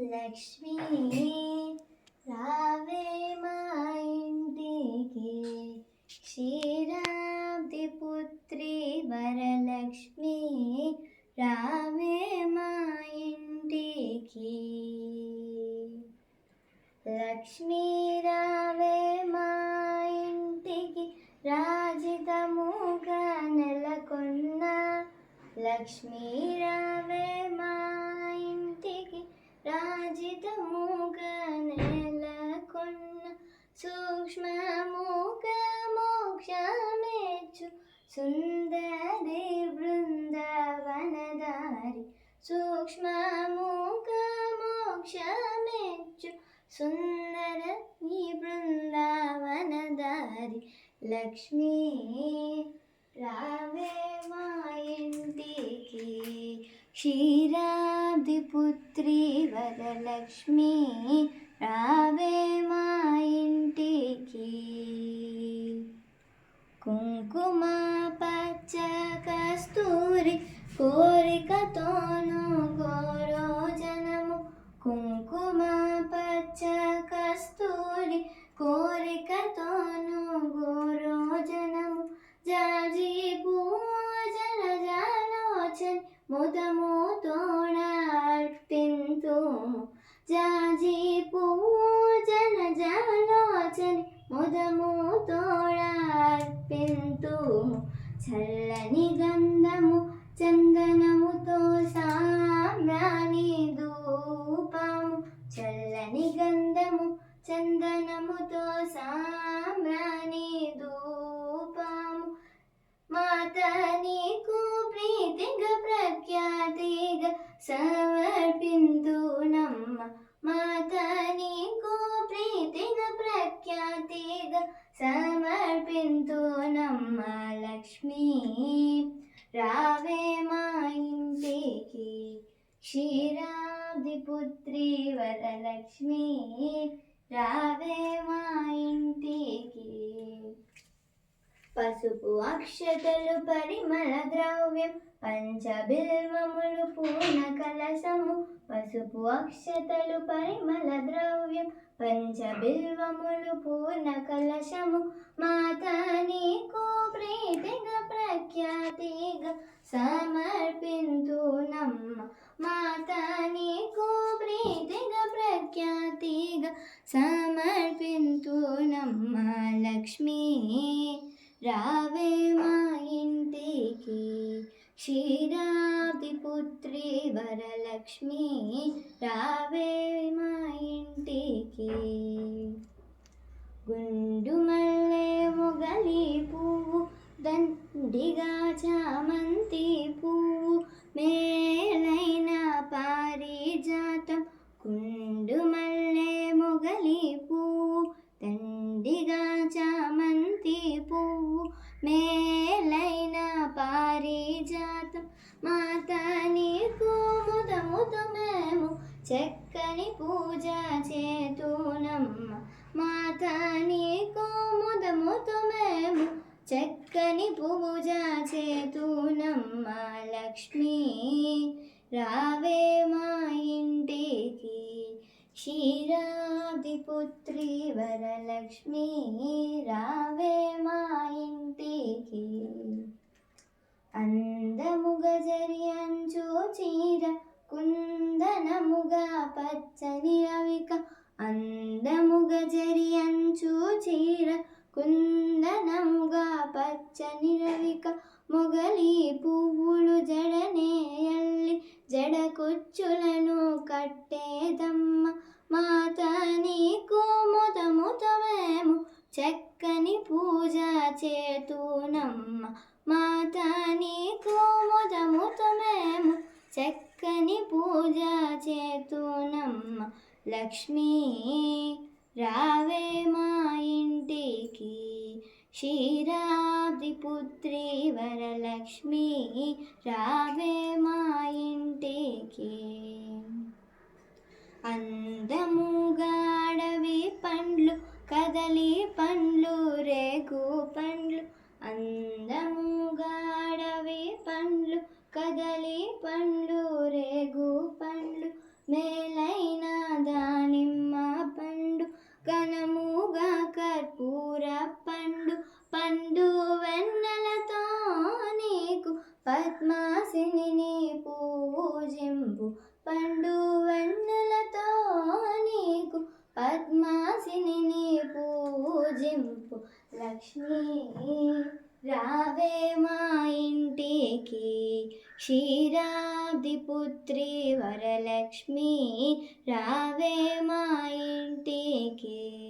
లక్ష్మీ రావే మా ఇంటికి. క్షీరాబ్ది పుత్రి వరలక్ష్మి రావే మా ఇంటికి. లక్ష్మీ రావే మా ఇంటికి రాజితముగా నెలకొన్న లక్ష్మీ సూక్ష్మముగ మోక్షమేచ్చు సుందరి బృందవనదారి సూక్ష్మముగ మోక్షమేచ్చు సుందర ఈ బృందావనదారి లక్ష్మీ రావే మా ఇంటికి క్షీరాబ్ది పుత్రి ముదము తోడార్పింతుము జాజి పూజన జాలోచని ముదము తోడార్పింతుము చల్లని గంధము చందనముతో సామ్రాణి ధూపము చల్లని గంధము చందనముతో సామ్రాణి ధూపము మాతని ప్రఖ్యాతిగా సమర్పింతునమ్మ లక్ష్మీ. రావే మా ఇంటికి క్షీరాబ్ది పుత్రి వరలక్ష్మి రావే మా ఇంటికి పసుపు అక్షతలు పరిమళ ద్రవ్యం పంచబిల్వములు పూర్ణ కలసము పసుపు అక్షతలు పరిమళ ద్రవ్యం పంచబిల్వములు పూర్ణ కలశము. మాత నీకు ప్రీతిగా ప్రఖ్యాతిగా సమర్పింతునమ్మ. మాత నీకు ప్రీతిగా ప్రఖ్యాతిగా సమర్పింతునమ్మ. లక్ష్మీ రావే మా ఇంటికి క్షీరాది పుత్రి వరలక్ష్మి. రావే మా ఇంటికి గుండు మల్లె మొగలి పువ్వు దండిగా చామంతి పువ్వు. మే చక్కని పూజ చేతునమ్మ మాత నీకు ముదముద మేము చక్కని పూజ చేతునమ్మ లక్ష్మీ రావే మా ఇంటికి. క్షీరాదిపుత్రి వరలక్ష్మి రావే మా ఇంటికి. అందముగ జరి అంచు చీర కుందనముగా పచ్చని రవిక అందముగ జరి అంచు చీర కుందనముగా పచ్చని రవిక మొగలి పువ్వులు జడనేయల్లి జడ కుచ్చులను కట్టేదమ్మ మాత నీకు ముత చక్కని పూజ చేతూనమ్మ మాత నీకు ముత ముత చక్కని పూజ చేతునమ్మ లక్ష్మీ రావే మా ఇంటికి. క్షీరాబ్ది పుత్రి వరలక్ష్మి రావే మా ఇంటికి. అందముగా అడవి పండ్లు కదలి పండ్లు రేగు పండ్లు పండు వెన్నెలతో నీకు పద్మాసిని పూజింపు. లక్ష్మీ రావే మా ఇంటికి. క్షీరాబ్ది పుత్రి వరలక్ష్మి రావే మా ఇంటికి.